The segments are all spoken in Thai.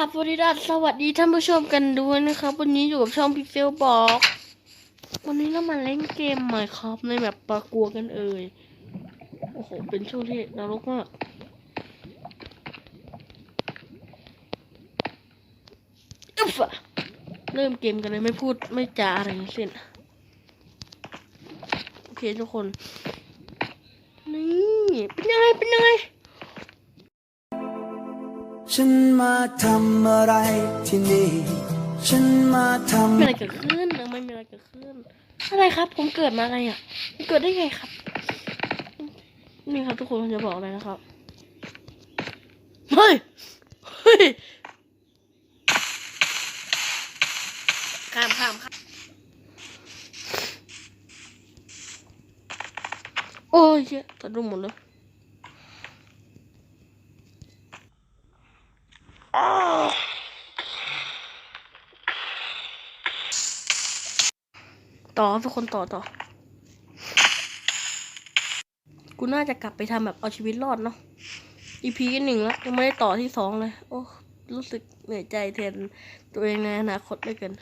ครับสวัสดีครับสวัสดีท่านผู้ชมกันด้วยนะครับ วันนี้อยู่กับช่องพิเซลบอก วันนี้เรามาเล่นเกมใหม่ครับในแบบปลากัวกันเอ่ยโอ้โห เป็นช่วงที่นรกมากอึ๊บอะเริ่มเกมกันเลยไม่พูดไม่จาอะไรทั้งสิ้นโอเคทุกคน นี่ เป็นยังไง เป็นยังไง ฉันมาทำอะไรที่นี่ ฉันมาทไม่มีอะไรเกิดขึ้นเออไม่มีอะไรเกิดขึ้น อะไรครับ ผมเกิดมาอะไรอะผมเกิดได้ไงครับ นี่ครับทุกคนผมจะบอกอะไรนะครับ เฮ้ย เฮ้ย ข้ามข้ามข้ามโอ้ยเหี้ยตัดรูปหมดเลยอ้าว ต่อครับทุกคนต่อต่อ กูน่าจะกลับไปทำแบบเอาชีวิตรอดเนาะ EP หนึ่งแล้วยังไม่ได้ต่อที่สองเลย โอ้ รู้สึกเหนื่อยใจแทนตัวเองในอนาคตด้วยกัน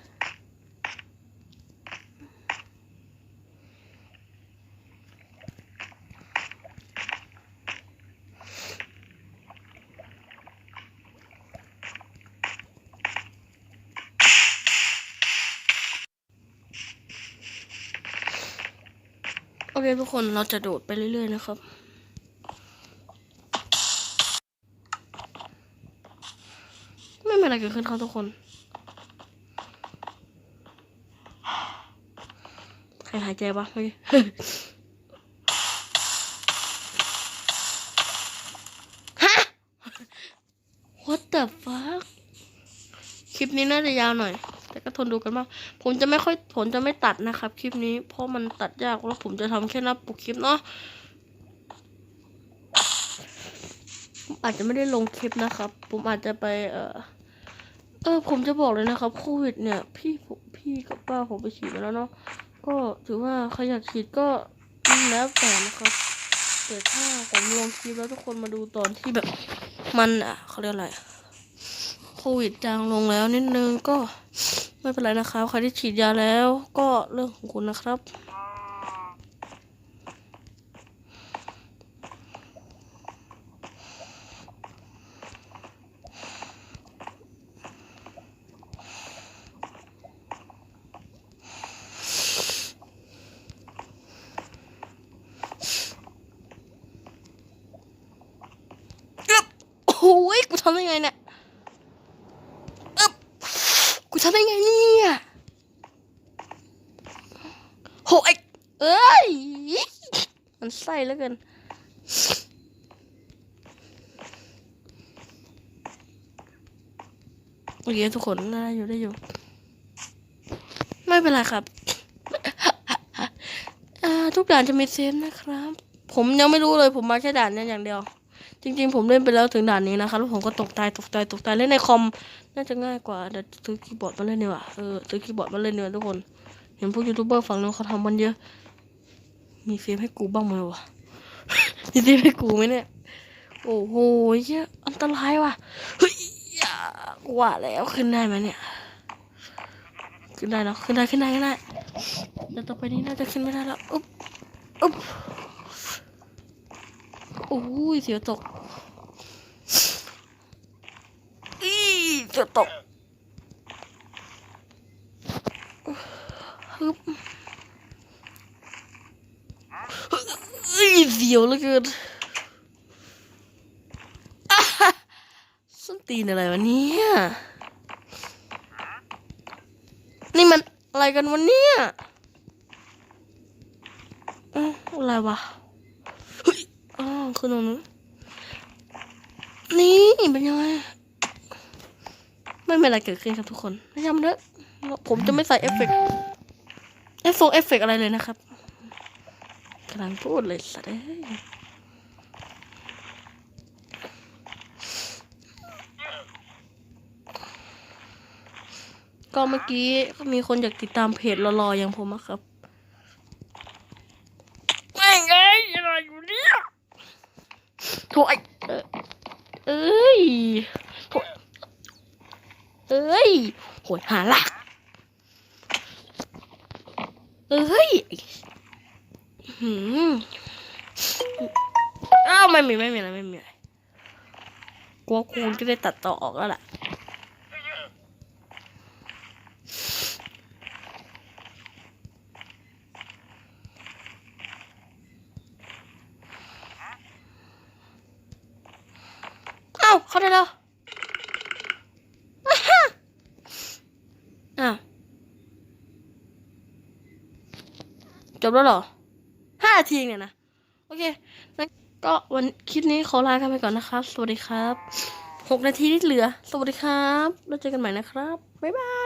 อเคทุกคนเราจะโดดไปเรื่อยๆนะครับ ไม่มีอะไรเกิดขึ้นครับทุกคนใครหายใจบ้างเมื่อกี้ฮะ What the fuck คลิปนี้น่าจะยาวหน่อย แต่ก็ทนดูกันบ้างผมจะไม่ค่อยผมจะไม่ตัดนะครับ คลิปนี้เพราะมันตัดยากแล้วผมจะทำแค่หน้าปกคลิปเนาะผมอาจจะไม่ได้ลงคลิปนะครับ ผมอาจจะไป เออเออ ผมจะบอกเลยนะครับโควิดเนี่ยพี่ผมพี่กับป้าผมไปฉีดมาแล้วเนาะก็ถือว่าใครอยากฉีดก็แล้วแต่นะครับแต่ถ้าผมลงคลิปแล้วทุกคนมาดูตอนที่แบบมันอะเขาเรียกอะไรโควิดจางลงแล้วนิดนึงก็ ไม่เป็นไรนะครับใครที่ฉีดยาแล้วก็เรื่องของคุณนะครับ โอ้โหกูทำได้ไงเนี่ยอึ๊บกูทำได้ไงเนี่ย โหไอ้เอ้ย มันไส้แล้วกัน โอเคทุกคนได้อยู่ได้อยู่ ไม่เป็นไรครับอ่าทุกด่านจะมีเซฟนะครับ ผมยังไม่รู้เลยผมมาแค่ด่านนี้อย่างเดียว จริง ๆ ผมเล่นไปแล้วถึงด่านนี้นะครับแล้วผมก็ตกตายตกตายตกตายเล่นในคอม น่าจะง่ายกว่าเดี๋ยวซื้อคีย์บอร์ดมาเล่นดีกว่าเออซื้อคีย์บอร์ดมาเล่นดีกว่าทุกคน เห็นพวกยูทูบเบอร์ฝั่งนู้นเขาทำมันเยอะ มีเซฟให้กูบ้างไหมวะ มีเซฟให้กูไหมเนี่ย โอ้โหเหี้ยอันตรายว่ะ เฮ้ยว่าแล้วขึ้นได้ไหมเนี่ย ขึ้นได้แล้วขึ้นได้ขึ้นได้ขึ้นได้แต่ต่อไปนี้น่าจะขึ้นไม่ได้แล้วอุ๊บอุ๊บโอ้ยเสียวตกอีเสียวตกฮึบอีเสียวเหลือเกินอะส้นตีนอะไรวะเนี่ยนี่มันอะไรกันวะเนี่ยอ้าวอะไรวะเฮ้ยอ้าวคือตรงนู้นนี่เป็นยังไงไม่เป็นไรเกิดขึ้นครับทุกคนพยายามเถอะผมจะไม่ใส่เอฟเฟกต์เอฟเฟกต์เอฟเฟกอะไรเลยนะครับำลังพูดเลยสัตว์เอ้ยก็เมื่อกี้ก็มีคนอยากติดตามเพจรอๆอย่างผมอะครับแม่งเอ้ยอะไรอยู่เนี่ยโถ่ไอ้เอ่อเอ้ยโถ่เอ้ยโหยหาหลักเอ้ย หืมอ้าวไม่มีไม่มีอะไรไม่มีอะไรกลัวคูณจะได้ตัดต่อออกแล้วล่ะเอ้าเข้าได้แล้วอ้าวจบแล้วเหรอาทีเนี่ยนะ โอเคงั้นก็วันคลิปนี้ขอลากันไปก่อนนะครับ สวัสดีครับหกนาทีที่เหลือ สวัสดีครับ แล้วเจอกันใหม่นะครับ บ๊ายบาย